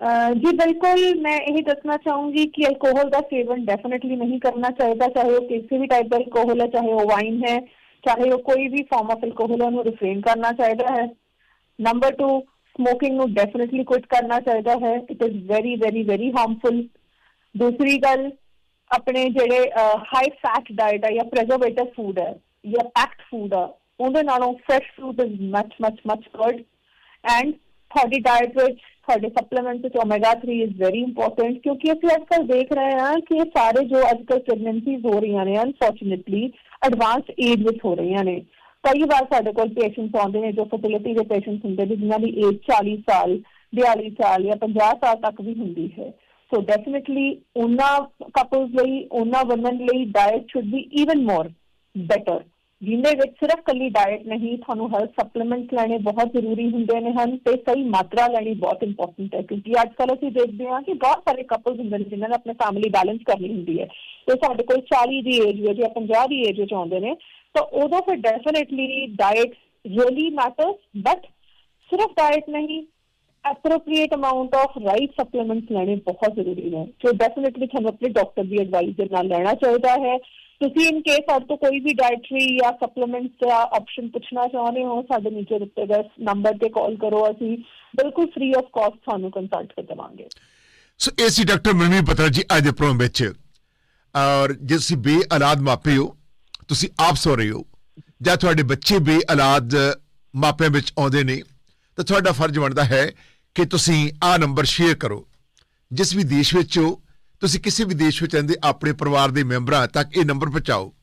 ਅਹ ਜੀ ਬਿਲਕੁਲ, ਮੈਂ ਇਹ ਦੱਸਣਾ ਚਾਹੂੰਗੀ ਕਿ ਅਲਕੋਹਲ ਦਾ ਸੇਵਨ ਡੈਫੀਨਿਟਲੀ ਨਹੀਂ ਕਰਨਾ ਚਾਹੀਦਾ, ਚਾਹੇ ਉਹ ਕਿਸੇ ਵੀ ਟਾਈਪ ਦਾ ਅਲਕੋਹਲ ਹੈ, ਚਾਹੇ ਉਹ ਵਾਈਨ ਹੈ, ਚਾਹੇ ਉਹ ਕੋਈ ਵੀ ਫਾਰਮ ਆਫ ਅਲਕੋਹਲ ਹੈ, ਉਹਨੂੰ ਰਿਫਰੇਨ ਕਰਨਾ ਚਾਹੀਦਾ ਹੈ। ਨੰਬਰ 2 ਸਮੋਕਿੰਗ ਨੂੰ ਡੈਫੀਨਿਟਲੀ ਕੁਇਟ ਕਰਨਾ ਚਾਹੀਦਾ ਹੈ it is very very very harmful ਦੂਸਰੀ ਗੱਲ, ਆਪਣੇ ਜਿਹੜੇ ਹਾਈ ਫੈਟ ਡਾਈਟ ਹੈ ਜਾਂ ਪ੍ਰੀਜ਼ਰਵੇਟਿਵ ਫੂਡ ਹੈ ਜਾਂ ਪੈਕਡ ਫੂਡ ਹੈ ਉਹਦੇ ਨਾਲੋਂ fresh food is much much much good and ਤੁਹਾਡੀ ਡਾਈਟ ਵਿੱਚ ਤੁਹਾਡੇ ਸਪਲੀਮੈਂਟਸ ਵਿੱਚ ਓਮੇਗਾ 3 ਇਜ਼ ਵੈਰੀ ਇੰਪੋਰਟੈਂਟ ਕਿਉਂਕਿ ਅਸੀਂ ਅੱਜਕੱਲ ਦੇਖ ਰਹੇ ਹਾਂ ਕਿ ਇਹ ਸਾਰੇ ਜੋ ਅੱਜਕੱਲ ਪ੍ਰੈਗਨੈਂਸੀਜ਼ ਹੋ ਰਹੀਆਂ ਨੇ ਅਨਫੋਰਚੂਨੇਟਲੀ ਐਡਵਾਂਸ ਏਜ ਵਿੱਚ ਹੋ ਰਹੀਆਂ ਨੇ ਕਈ ਵਾਰ ਸਾਡੇ ਕੋਲ ਪੇਸ਼ੈਂਟਸ ਆਉਂਦੇ ਨੇ ਜੋ ਫਰਟੀਲਿਟੀ ਦੇ ਪੇਸ਼ੈਂਟਸ ਹੁੰਦੇ ਨੇ ਜਿਨ੍ਹਾਂ ਦੀ ਏਜ 40 ਸਾਲ 42 ਸਾਲ ਜਾਂ 50 ਸਾਲ ਤੱਕ ਵੀ ਹੁੰਦੀ ਹੈ ਸੋ ਡੈਫੀਨਿਟਲੀ ਉਹਨਾਂ ਕਪਲਸ ਲਈ ਉਹਨਾਂ ਵਮਨ ਲਈ diet should be even more better ਜਿਹਦੇ ਵਿੱਚ ਸਿਰਫ ਕੱਲੀ ਡਾਈਟ ਨਹੀਂ, ਤੁਹਾਨੂੰ ਹੈਲਥ ਸਪਲੀਮੈਂਟਸ ਲੈਣੇ ਬਹੁਤ ਜ਼ਰੂਰੀ ਹੁੰਦੇ ਨੇ ਹਨ ਤੇ ਸਹੀ ਮਾਤਰਾ ਲੈਣੀ ਬਹੁਤ ਇੰਪੋਰਟੈਂਟ ਹੈ ਕਿਉਂਕਿ ਅੱਜ ਕੱਲ੍ਹ ਅਸੀਂ ਦੇਖਦੇ ਹਾਂ ਕਿ ਬਹੁਤ ਸਾਰੇ ਕਪਲਸ ਹੁੰਦੇ ਨੇ ਜਿਨ੍ਹਾਂ ਨੇ ਆਪਣੇ ਫੈਮਿਲੀ ਬੈਲੈਂਸ ਕਰਨੀ ਹੁੰਦੀ ਹੈ। ਤੇ ਸਾਡੇ ਕੋਲ 40 ਦੀ ਏਜ ਵਿੱਚ ਜਾਂ 50 ਦੀ ਏਜ ਵਿੱਚ ਆਉਂਦੇ ਨੇ, ਤਾਂ ਉਦੋਂ ਫਿਰ definitely diet really matters but ਸਿਰਫ ਡਾਈਟ ਨਹੀਂ, appropriate amount of right supplements ਲੈਣੇ ਬਹੁਤ ਜ਼ਰੂਰੀ ਨੇ। ਸੋ ਡੈਫੀਨਿਟਲੀ ਤੁਹਾਨੂੰ ਆਪਣੇ ਡਾਕਟਰ ਦੀ ਐਡਵਾਈਸ ਦੇ ਨਾਲ ਲੈਣਾ ਚਾਹੀਦਾ ਹੈ। ਤੁਸੀਂ ਇਨ ਕੇਸ ਸਾਡੇ ਤੋਂ ਕੋਈ ਵੀ ਡਾਈਟਰੀ ਜਾਂ ਸਪਲੀਮੈਂਟਸ ਦਾ ਆਪਸ਼ਨ ਪੁੱਛਣਾ ਚਾਹੁੰਦੇ ਹੋ, ਸਾਡੇ ਨੀਚੇ ਦਿੱਤੇ ਗਏ ਨੰਬਰ ਤੇ ਕਾਲ ਕਰੋ, ਅਸੀਂ ਬਿਲਕੁਲ ਫ੍ਰੀ ਆਫ ਕਾਸਟ ਤੁਹਾਨੂੰ ਕੰਸਲਟ ਕਰ ਦੇਵਾਂਗੇ। ਸੋ ਏਸੀ ਡਾਕਟਰ ਮਨਮੀਤ ਬਤਰਾ ਜੀ, ਅੱਜ ਦੇ ਪ੍ਰੋਗਰਾਮ ਵਿੱਚ। ਔਰ ਜੇ ਤੁਸੀਂ ਬੇਔਲਾਦ ਮਾਪੇ ਹੋ, ਤੁਸੀਂ ਆਪ ਸੋ ਰਹੇ ਹੋ, ਜਾਂ ਤੁਹਾਡੇ ਬੱਚੇ ਬੇਔਲਾਦ ਮਾਪਿਆਂ ਵਿੱਚ ਆਉਂਦੇ ਨੇ, ਤਾਂ ਤੁਹਾਡਾ ਫਰਜ਼ ਬਣਦਾ ਹੈ ਕਿ ਤੁਸੀਂ ਆਹ ਨੰਬਰ ਸ਼ੇਅਰ ਕਰੋ। ਜਿਸ ਵੀ ਦੇਸ਼ ਵਿੱਚ ਹੋ ਤੁਸੀਂ ਕਿਸੇ ਵੀ ਦੇਸ਼ ਵਿੱਚ ਰਹਿੰਦੇ ਆਪਣੇ ਪਰਿਵਾਰ ਦੇ ਮੈਂਬਰਾਂ ਤੱਕ ਇਹ ਨੰਬਰ ਪਹੁੰਚਾਓ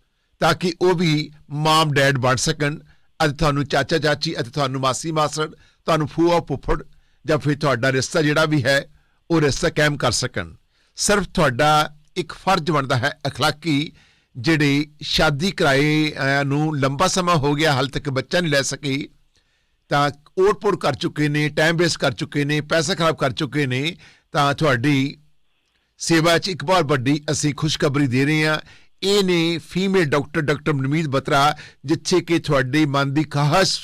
ਤਾਂ ਕਿ ਉਹ ਵੀ ਮਾਮ ਡੈਡ ਬਣ ਸਕਣ ਅਤੇ ਤੁਹਾਨੂੰ ਚਾਚਾ ਚਾਚੀ ਅਤੇ ਤੁਹਾਨੂੰ ਮਾਸੀ ਮਾਸੜ ਤੁਹਾਨੂੰ ਫੂਆ ਫੁੱਫੜ ਜਾਂ ਫਿਰ ਤੁਹਾਡਾ ਰਿਸ਼ਤਾ ਜਿਹੜਾ ਵੀ ਹੈ ਉਹ ਰਿਸ਼ਤਾ ਕਾਇਮ ਕਰ ਸਕਣ ਸਿਰਫ ਤੁਹਾਡਾ ਇੱਕ ਫਰਜ਼ ਬਣਦਾ ਹੈ اخلاقی ਜਿਹੜੇ ਸ਼ਾਦੀ ਕਰਾਏ ਅਹ, ਨੂੰ ਲੰਬਾ ਸਮਾਂ ਹੋ ਗਿਆ ਹਾਲ ਤੱਕ ਬੱਚਾ ਨਹੀਂ ਲੈ ਸਕੇ ਤਾਂ ਓਟ-ਪੋਟ ਕਰ ਚੁੱਕੇ ਨੇ ਟਾਈਮ ਵੇਸਟ ਕਰ ਚੁੱਕੇ ਨੇ ਪੈਸਾ ਖਰਾਬ ਕਰ ਚੁੱਕੇ ਨੇ ਤਾਂ ਤੁਹਾਡੀ ਸੇਵਾ 'ਚ ਇੱਕ ਬਹੁਤ ਵੱਡੀ ਅਸੀਂ ਖੁਸ਼ਖਬਰੀ ਦੇ ਰਹੇ ਹਾਂ। ਇਹ ਨੇ female doctor doctor Manmeet Batra, ਜਿੱਥੇ ਕਿ ਤੁਹਾਡੇ ਮਨ ਦੀ ਖਾਹਸ਼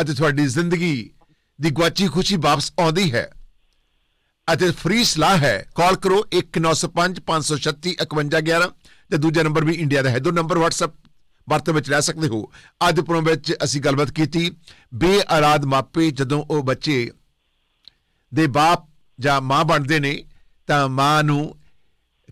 ਅਤੇ ਤੁਹਾਡੀ ਜ਼ਿੰਦਗੀ ਦੀ ਗੁਆਚੀ ਖੁਸ਼ੀ ਵਾਪਸ ਆਉਂਦੀ ਹੈ। ਅਤੇ ਫ੍ਰੀ ਸਲਾਹ ਹੈ। ਕਾਲ ਕਰੋ 1905 536 5111 ਤੇ ਦੂਜਾ ਨੰਬਰ ਵੀ ਇੰਡੀਆ ਦਾ ਹੈ। ਦੋ ਨੰਬਰ WhatsApp ਵਰਤੋਂ ਵਿੱਚ ਲੈ ਸਕਦੇ ਹੋ। ਅੱਜ ਪ੍ਰੋਗਰਾਮ ਵਿੱਚ ਅਸੀਂ ਗੱਲਬਾਤ ਕੀਤੀ। ਬੇਅਰਾਦ ਮਾਪੇ ਜਦੋਂ ਉਹ ਬੱਚੇ ਦੇ ਬਾਪ ਜਾਂ ਮਾਂ ਬਣਦੇ ਨੇ ਤਾਂ ਮਾਂ ਨੂੰ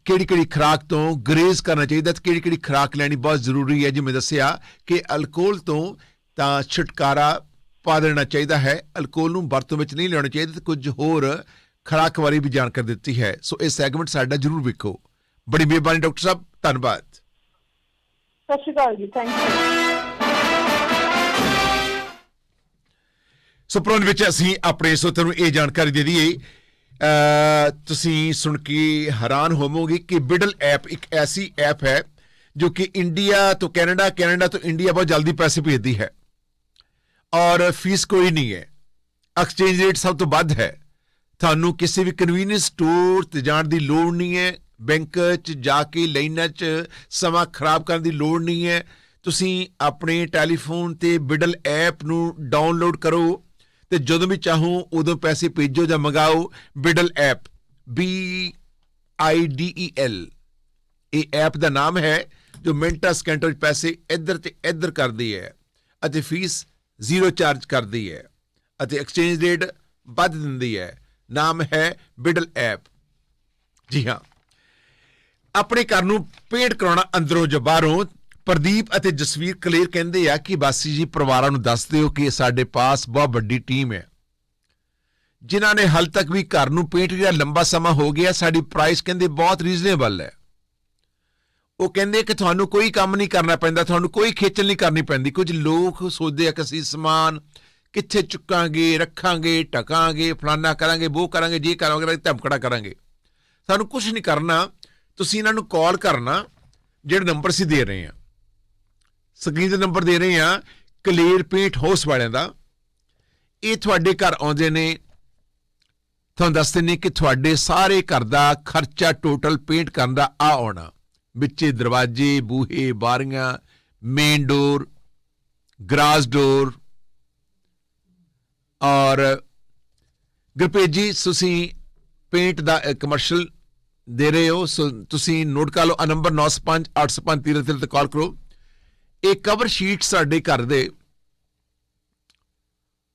ਕਿਹੜੀ ਕਿਹੜੀ ਖੁਰਾਕ ਤੋਂ ਗਰੇਜ਼ ਕਰਨਾ ਚਾਹੀਦਾ ਤੇ ਕਿਹੜੀ ਕਿਹੜੀ ਖੁਰਾਕ ਲੈਣੀ ਬਹੁਤ ਜ਼ਰੂਰੀ ਹੈ ਜਿਵੇਂ ਦੱਸਿਆ ਕਿ ਅਲਕੋਹਲ ਤੋਂ ਤਾਂ ਛੁਟਕਾਰਾ ਪਾ ਦੇਣਾ ਚਾਹੀਦਾ ਹੈ। ਅਲਕੋਹਲ ਨੂੰ ਵਰਤੋਂ ਵਿੱਚ ਨਹੀਂ ਲਿਆਉਣਾ ਚਾਹੀਦਾ ਤੇ ਕੁਝ ਹੋਰ ਖੁਰਾਕ ਬਾਰੇ ਵੀ ਜਾਣਕਾਰੀ ਦਿੱਤੀ ਹੈ। ਸੋ ਇਹ ਸੈਗਮੈਂਟ ਸਾਡਾ ਜ਼ਰੂਰ ਵੇਖੋ। ਬੜੀ ਮਿਹਰਬਾਨੀ ਡਾਕਟਰ ਸਾਹਿਬ ਧੰਨਵਾਦ। ਸਤਿ ਸ਼੍ਰੀ ਅਕਾਲ ਜੀ ਥੈਂਕ ਯੂ ਸੋ ਪ੍ਰੋਨ ਵਿੱਚ ਅਸੀਂ ਆਪਣੇ ਸੋਤਰ ਨੂੰ ਇਹ ਜਾਣਕਾਰੀ ਦੇ ਦਈਏ ਤੁਸੀਂ ਸੁਣ ਕੇ ਹੈਰਾਨ ਹੋਵੋਗੇ ਕਿ ਬਿਡਲ ਐਪ ਇੱਕ ਐਸੀ ਐਪ ਹੈ ਜੋ ਕਿ ਇੰਡੀਆ ਤੋਂ ਕੈਨੇਡਾ ਕੈਨੇਡਾ ਤੋਂ ਇੰਡੀਆ ਬਹੁਤ ਜਲਦੀ ਪੈਸੇ ਭੇਜਦੀ ਹੈ। ਔਰ ਫੀਸ ਕੋਈ ਨਹੀਂ ਹੈ। ਐਕਸਚੇਂਜ ਰੇਟ ਸਭ ਤੋਂ ਵੱਧ ਹੈ। ਤੁਹਾਨੂੰ ਕਿਸੇ ਵੀ ਕਨਵੀਨੀਅੰਸ ਸਟੋਰ ਤੇ ਜਾਣ ਦੀ ਲੋੜ ਨਹੀਂ ਹੈ। ਬੈਂਕ 'ਚ ਜਾ ਕੇ ਲਾਈਨਾਂ 'ਚ ਸਮਾਂ ਖਰਾਬ ਕਰਨ ਦੀ ਲੋੜ ਨਹੀਂ ਹੈ। ਤੁਸੀਂ ਆਪਣੇ ਟੈਲੀਫੋਨ ਤੇ ਬਿਡਲ ਐਪ ਨੂੰ ਡਾਊਨਲੋਡ ਕਰੋ। ਤੇ ਜਦੋਂ ਵੀ ਚਾਹੋ, ਉਦੋਂ ਪੈਸੇ ਭੇਜੋ ਜਾਂ ਮੰਗਾਓ। Bidel app B I D E L ਇਹ ਐਪ ਦਾ ਨਾਮ ਹੈ, ਜੋ ਮਿੰਟਾਂ, ਸਕਿੰਟਾਂ ਵਿੱਚ ਪੈਸੇ ਇੱਧਰ ਤੇ ਇੱਧਰ ਕਰਦੀ ਹੈ ਅਤੇ ਫੀਸ ਜ਼ੀਰੋ ਚਾਰਜ ਕਰਦੀ ਹੈ ਅਤੇ ਐਕਸਚੇਂਜ ਰੇਟ ਵੱਧ ਦਿੰਦੀ ਹੈ। ਨਾਮ ਹੈ ਬਿਡਲ ਐਪ ਜੀ ਹਾਂ। ਆਪਣੇ ਘਰ ਨੂੰ ਪੇਂਟ ਕਰਾਉਣਾ ਅੰਦਰੋਂ ਜਾਂ ਬਾਹਰੋਂ ਪ੍ਰਦੀਪ ਅਤੇ ਜਸਵੀਰ ਕਲੇਰ ਕਹਿੰਦੇ ਆ ਕਿ ਬਾਸੀ ਜੀ ਪਰਿਵਾਰਾਂ ਨੂੰ ਦੱਸ ਦਿਓ ਕਿ ਸਾਡੇ ਪਾਸ ਬਹੁਤ ਵੱਡੀ ਟੀਮ ਹੈ। ਜਿਨ੍ਹਾਂ ਨੇ ਹਾਲ ਤੱਕ ਵੀ ਘਰ ਨੂੰ ਪੇਂਟ ਜਿਹੜਾ ਲੰਬਾ ਸਮਾਂ ਹੋ ਗਿਆ, ਸਾਡੀ ਪ੍ਰਾਈਸ ਕਹਿੰਦੇ ਬਹੁਤ ਰੀਜ਼ਨੇਬਲ ਹੈ। ਉਹ ਕਹਿੰਦੇ ਕਿ ਤੁਹਾਨੂੰ ਕੋਈ ਕੰਮ ਨਹੀਂ ਕਰਨਾ ਪੈਂਦਾ, ਤੁਹਾਨੂੰ ਕੋਈ ਖੇਚਲ ਨਹੀਂ ਕਰਨੀ ਪੈਂਦੀ। ਕੁਝ ਲੋਕ ਸੋਚਦੇ ਆ ਕਿ ਅਸੀਂ ਸਮਾਨ ਕਿੱਥੇ ਚੁੱਕਾਂਗੇ, ਰੱਖਾਂਗੇ ਟਕਾਂਗੇ ਫਲਾਨਾ ਕਰਾਂਗੇ ਉਹ ਕਰਾਂਗੇ, ਜੇ ਕਰਾਂਗੇ ਧਮਕੜਾ ਕਰਾਂਗੇ। ਸਾਨੂੰ ਕੁਝ ਨਹੀਂ ਕਰਨਾ, ਤੁਸੀਂ ਇਹਨਾਂ ਨੂੰ ਕਾਲ ਕਰਨਾ, ਜਿਹੜੇ ਨੰਬਰ ਅਸੀਂ ਦੇ ਰਹੇ ਹਾਂ। ਸਕਰੀਨ ਤੇ ਨੰਬਰ ਦੇ ਰਹੇ ਹਾਂ ਕਲੀਅਰ ਪੇਂਟ ਹਾਊਸ ਵਾਲਿਆਂ ਦਾ। ਇਹ ਤੁਹਾਡੇ ਘਰ ਆਉਂਦੇ ਨੇ। ਤੁਹਾਨੂੰ ਦੱਸਦੇ ਨੇ ਕਿ ਤੁਹਾਡੇ ਸਾਰੇ ਘਰ ਦਾ ਖਰਚਾ ਟੋਟਲ ਪੇਂਟ ਕਰਨ ਦਾ ਆ ਆਉਣਾ। ਵਿੱਚੇ ਦਰਵਾਜ਼ੇ, ਬੂਹੇ, ਬਾਰੀਆਂ ਮੇਨ ਡੋਰ ਗਰਾਸ ਡੋਰ ਔਰ ਗੁਰਪ੍ਰੀਤ ਜੀ, ਤੁਸੀਂ ਪੇਂਟ ਦਾ ਕਮਰਸ਼ੀਅਲ ਦੇ ਰਹੇ ਹੋ। ਸੋ ਤੁਸੀਂ ਨੋਟ ਕਰ ਲਓ, ਆ ਨੰਬਰ 958553 ਤੇ ਕਾਲ ਕਰੋ। ਇਹ ਕਵਰ ਸ਼ੀਟ ਸਾਡੇ ਘਰ ਦੇ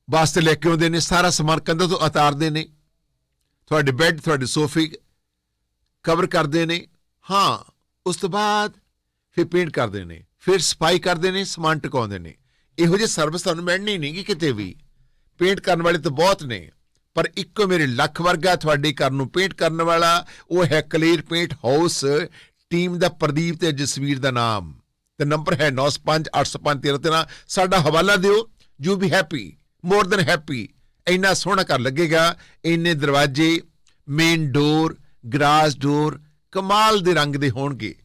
ਵਾਸਤੇ ਲੈ ਕੇ ਆਉਂਦੇ ਨੇ, ਸਾਰਾ ਸਮਾਨ ਕੰਧਾਂ ਤੋਂ ਉਤਾਰਦੇ ਨੇ, ਤੁਹਾਡੇ ਬੈੱਡ ਤੁਹਾਡੇ ਸੋਫੇ ਕਵਰ ਕਰਦੇ ਨੇ, ਹਾਂ, ਉਸ ਤੋਂ ਬਾਅਦ ਫਿਰ ਪੇਂਟ ਕਰਦੇ ਨੇ, ਫਿਰ ਸਫ਼ਾਈ ਕਰਦੇ ਨੇ, ਸਮਾਨ ਟਿਕਾਉਂਦੇ ਨੇ। ਇਹੋ ਜਿਹੇ ਸਰਵਿਸ ਤੁਹਾਨੂੰ ਮਿਲਣੀ ਨਹੀਂ ਕਿਤੇ ਵੀ। ਪੇਂਟ ਕਰਨ ਵਾਲੇ ਤਾਂ ਬਹੁਤ ਨੇ, ਪਰ ਇੱਕੋ ਮੇਰੇ ਲੱਖ ਵਰਗਾ ਤੁਹਾਡੇ ਘਰ ਨੂੰ ਪੇਂਟ ਕਰਨ ਵਾਲਾ, ਉਹ ਹੈ ਕਲੀਅਰ ਪੇਂਟ ਹਾਊਸ ਟੀਮ ਦਾ ਪ੍ਰਦੀਪ ਤੇ ਜਸਵੀਰ ਦਾ ਨਾਮ। ਤੇ ਨੰਬਰ ਹੈ 958553 ਸਾਡਾ ਹਵਾਲਾ ਦਿਓ you be happy more than happy ਇੰਨਾ ਸੋਹਣਾ ਘਰ ਲੱਗੇਗਾ ਇੰਨੇ ਦਰਵਾਜ਼ੇ ਮੇਨ ਡੋਰ ਗਰਾਸ ਡੋਰ ਕਮਾਲ ਦੇ ਰੰਗ ਦੇ ਹੋਣਗੇ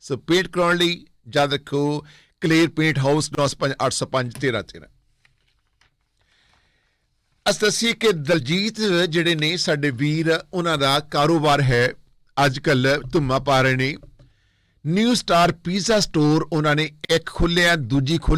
ਸੋ ਪੇਂਟ ਕਰਾਉਣ ਲਈ ਯਾਦ ਰੱਖੋ ਕਲੀਅਰ ਪੇਂਟ ਹਾਊਸ 958553 ਅਸ ਦੱਸੀਏ ਕਿ ਦਲਜੀਤ ਜਿਹੜੇ ਨੇ, ਸਾਡੇ ਵੀਰ, ਉਹਨਾਂ ਦਾ ਕਾਰੋਬਾਰ ਹੈ। ਅੱਜ ਕੱਲ ਧੁੰਮਾ ਪਾ ਰਹੇ ਨੇ। ਨਿਊ ਸਟਾਰ ਪੀਜ਼ਾ ਸਟੋਰ ਉਹਨਾਂ ਨੇ ਇੱਕ ਖੁੱਲਿਆ ਦੂਜੀ ਖੁੱਲੀ